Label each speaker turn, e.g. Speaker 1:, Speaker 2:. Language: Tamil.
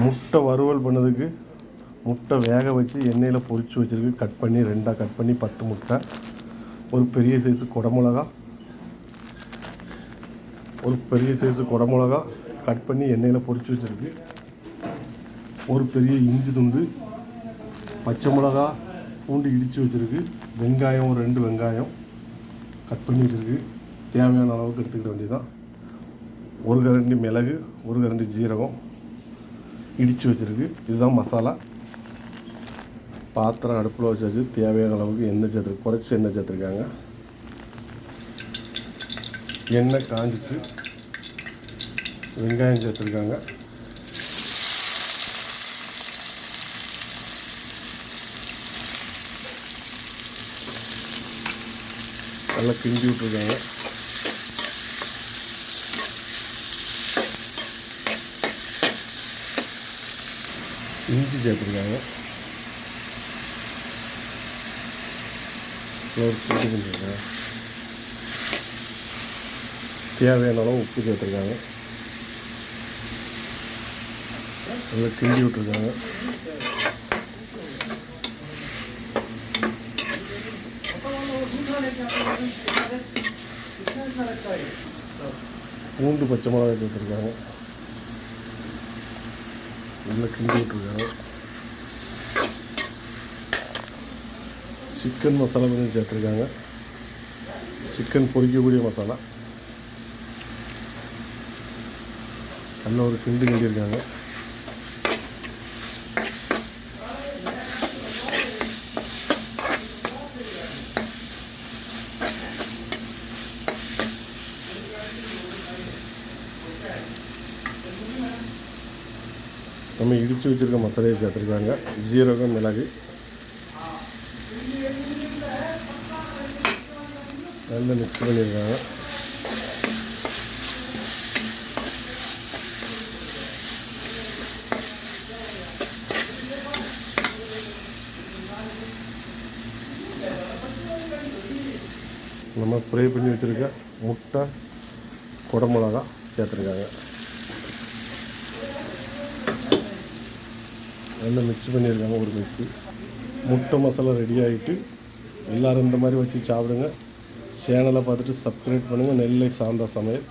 Speaker 1: முட்டை வறுவல் பண்ணதுக்கு முட்டை வேக வச்சு எண்ணெயில் பொரித்து வச்சுருக்கு. கட் பண்ணி ரெண்டாக கட் பண்ணி பத்து முட்டை. ஒரு பெரிய சைஸு குடமிளகா. ஒரு பெரிய சைஸு குடமிளகா கட் பண்ணி எண்ணெயில் பொரித்து வச்சுருக்கு. ஒரு பெரிய இஞ்சி துண்டு பச்சை மிளகா பூண்டு இடித்து வச்சுருக்கு. வெங்காயம் ஒரு ரெண்டு வெங்காயம் கட் பண்ணிகிட்டு இருக்குது தேவையான அளவுக்கு எடுத்துக்கிட வேண்டியதுதான். ஒரு கரண்டி மிளகு ஒரு கரண்டி ஜீரகம் இடித்து வச்சுருக்கு. இதுதான் மசாலா. பாத்திரம் அடுப்பில் வச்சாச்சு தேவையான அளவுக்கு எண்ணெய் சேர்த்து குறைச்சி எண்ணெய் சேர்த்துருக்காங்க. எண்ணெய் காஞ்சிச்சு. வெங்காயம் சேர்த்துருக்காங்க. நல்லா கிண்டி விட்ருக்காங்க இஞ்சி சேர்த்துருக்காங்க. தேவையான அளவு உப்பு சேர்த்துருக்காங்க. நல்லா கிண்டி விட்ருக்காங்க பூண்டு பச்சை மிளகாய் சேர்த்துருக்காங்க. நல்லா கிண்டி விட்ருக்காங்க சிக்கன் மசாலா கொஞ்சம் சேர்த்துருக்காங்க. சிக்கன் பொரிக்கக்கூடிய மசாலா. நல்ல ஒரு கிண்டு கிண்டியிருக்காங்க. நம்ம இடித்து வச்சுருக்க மசாலையை சேர்த்துருக்காங்க ஜீரகம் மிளகு. நல்லா மிக்ஸ் பண்ணியிருக்காங்க நம்ம ஃப்ரை பண்ணி வச்சுருக்க முட்டை குடமிளகா சேர்த்துருக்காங்க. ரெண்டும் மிக்ஸ் பண்ணியிருக்காங்க ஒரு மிக்ஸி முட்டை மசாலா ரெடி ஆகிட்டு எல்லோரும் இந்த மாதிரி வச்சு சாப்பிடுங்க. சேனலை பார்த்துட்டு சப்ஸ்கிரைப் பண்ணுங்கள் நெல்லை சார்ந்த சமையல்.